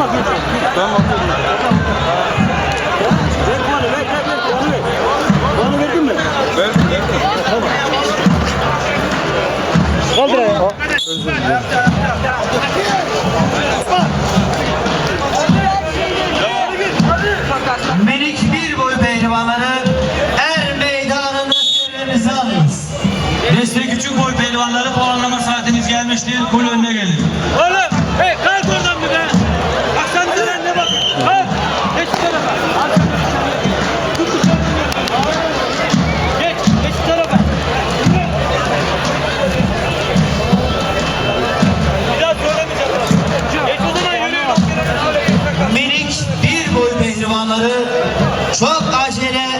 bakıyorsun? Ben bakıyorum. Ver kumanı ver ver ver kumanı ver. Kumanı verdin mi? Verdim verdim. Tamam. Kaldır ayağı. Melik bir boy pehlivanları er meydanında sürenizi alıyoruz. Destek küçük boy pehlivanları puanlama saatimiz gelmiştir. Kulü Yeah.